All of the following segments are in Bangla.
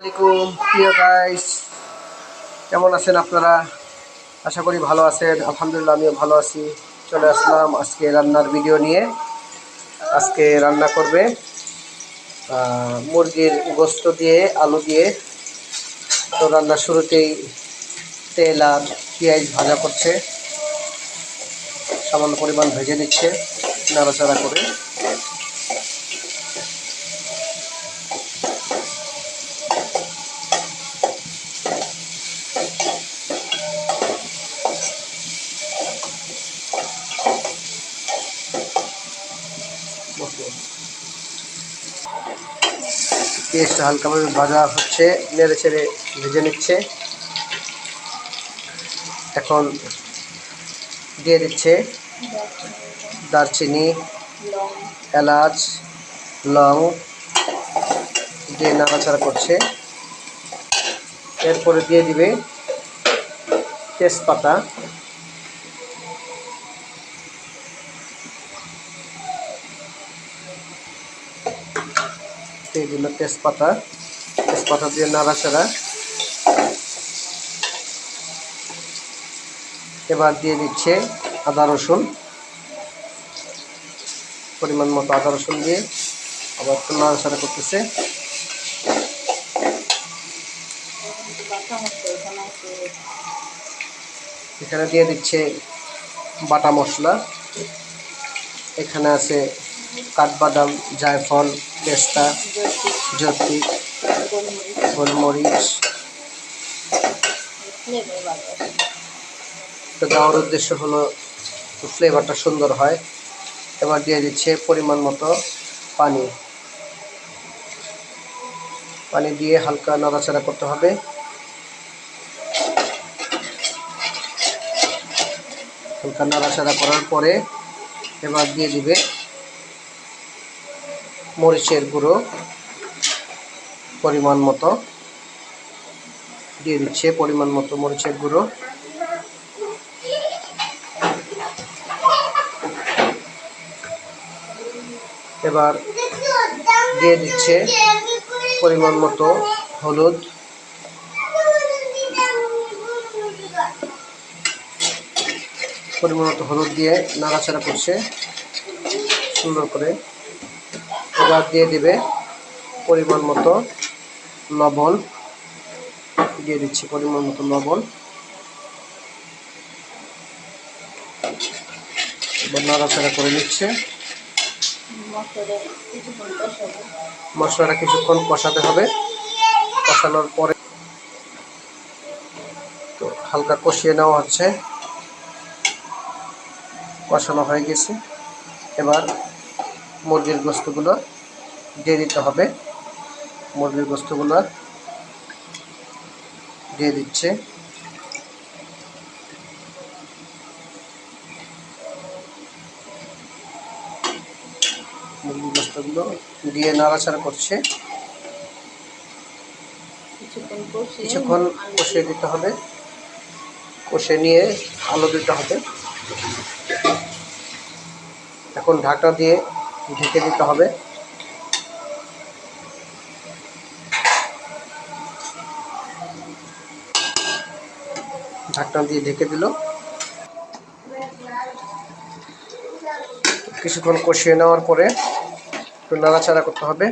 আসসালামাইকুম প্রিয় গাইস কেমন আছেন আপনারা? আশা করি ভালো আছেন। আলহামদুলিল্লাহ, আমিও ভালো আছি। চলে আসলাম আজকে রান্নার ভিডিও নিয়ে। আজকে রান্না করবে মুরগির গোস্ত দিয়ে, আলু দিয়ে। তো রান্নার শুরুতেই তেল আর পেঁয়াজ ভাজা করছে। সামান্য পরিমাণ ভেজে নিচ্ছে, নাড়াচাড়া করে। পেঁয়াজটা হালকাভাবে ভাজা হচ্ছে, নেড়ে ছেড়ে ভেজে নিচ্ছে। এখন দিয়ে দিচ্ছে দারচিনি, এলাচ, লং, দিয়ে নাড়াচাড়া করছে। এরপরে দিয়ে দিবে তেজপাতা। দিয়ে দিল তেজপাতা তেজপাতা দিয়ে নাড়াচাড়া। এবার দিয়ে দিচ্ছে আদা রসুন। পরিমাণ মতো আদা রসুন দিয়ে আবার একটু নাড়াচাড়া করতেছে। এখানে দিয়ে দিচ্ছে বাটা মশলা। এখানে আছে কাঠবাদাম, জায়ফল, পেস্তা জ্যোতি গোলমরিচ। তো দেওয়ার উদ্দেশ্য হলো ফ্লেভারটা সুন্দর হয়। এবার দিয়ে দিচ্ছে পরিমাণ মতো পানি। পানি দিয়ে হালকা নাড়াচাড়া করতে হবে। হালকা নাড়াচাড়া করার পরে এবার দিয়ে দিবে মরিচের গুঁড়ো পরিমাণ মতো। দিয়ে দিচ্ছে পরিমাণ মতো মরিচের গুঁড়ো। এবার দিয়ে দিচ্ছে পরিমাণ মতো হলুদ। পরিমাণ মতো হলুদ দিয়ে নাড়াচাড়া করছে। সুন্দর করে এবার দিয়ে দিবে পরিমাণ মতো লবণ। দিয়ে দিচ্ছি পরিমাণ মতো লবণ। নাড়াচাড়া করে নিচ্ছে। মশলাটা কিছুক্ষণ কষাতে হবে। কষানোর পরে তো হালকা কষিয়ে নেওয়া হচ্ছে। কষানো হয়ে গেছে। এবার মুরগির গোস্তগুলো দিয়ে দিতে হবে। মুরগির গোস্তগুলো দিয়ে দিচ্ছে। মুরগির গোস্তগুলো দিয়ে নাড়াচাড়া করছে। কিছুক্ষণ কষিয়ে দিতে হবে। কষে নিয়ে আলু দিতে হবে। এখন ঢাকনা দিয়ে ঢেকে দিতে হবে। ঢাকনা দিয়ে ঢেকে দিল। কিছুক্ষণ কষিয়ে নেওয়ার পরে একটু নাড়াচাড়া করতে হবে।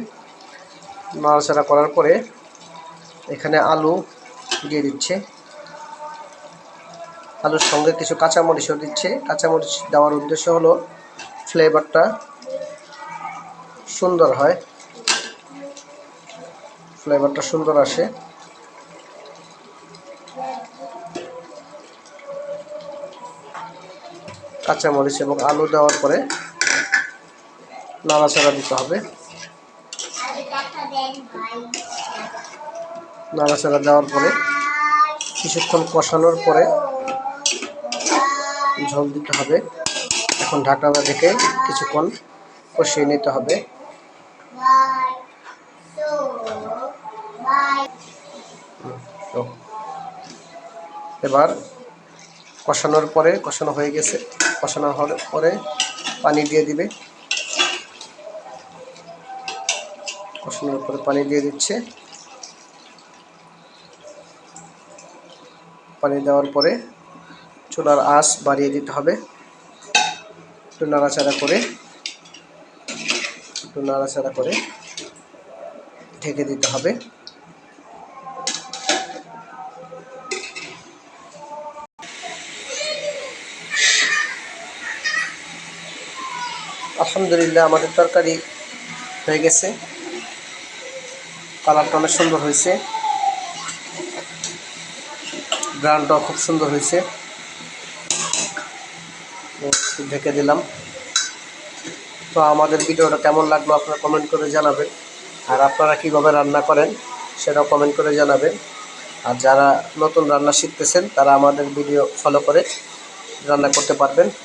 নাড়াচাড়া করার পরে এখানে আলু দিয়ে দিচ্ছে। আলুর সঙ্গে কিছু কাঁচামরিচও দিচ্ছে। কাঁচামরিচ দেওয়ার উদ্দেশ্য হলো ফ্লেভারটা সুন্দর হয়। ফ্লেভারটা সুন্দর আসে। কাঁচামরিচ এবং আলু দেওয়ার পরে নাড়াচাড়া দিতে হবে। নাড়াচাড়া দেওয়ার পরে কিছুক্ষণ কষানোর পরে ঝোল দিতে হবে। এখন ঢাকনাটা থেকে কিছুক্ষণ কষিয়ে নিতে হবে। এবার কষানোর পরে, কষানো হয়ে গেছে। কষানো হওয়ার পরে পানি দিয়ে দিবে। কষানোর পরে পানি দিয়ে দিচ্ছে। পানি দেওয়ার পরে চুলার আঁশ বাড়িয়ে দিতে হবে। একটু নাড়াচাড়া করে, একটু নাড়াচাড়া করে ঢেকে দিতে হবে। আলহামদুলিল্লাহ আমাদের তরকারি হয়ে গেছে। কালারটা অনেক সুন্দর হয়েছে। গ্রানটাও খুব সুন্দর হয়েছে। ঢেকে দিলাম। তো আমাদের ভিডিওটা কেমন লাগল আপনারা কমেন্ট করে জানাবেন। আর আপনারা কীভাবে রান্না করেন সেটাও কমেন্ট করে জানাবেন। আর যারা নতুন রান্না শিখতেছেন, তারা আমাদের ভিডিও ফলো করে রান্না করতে পারবেন।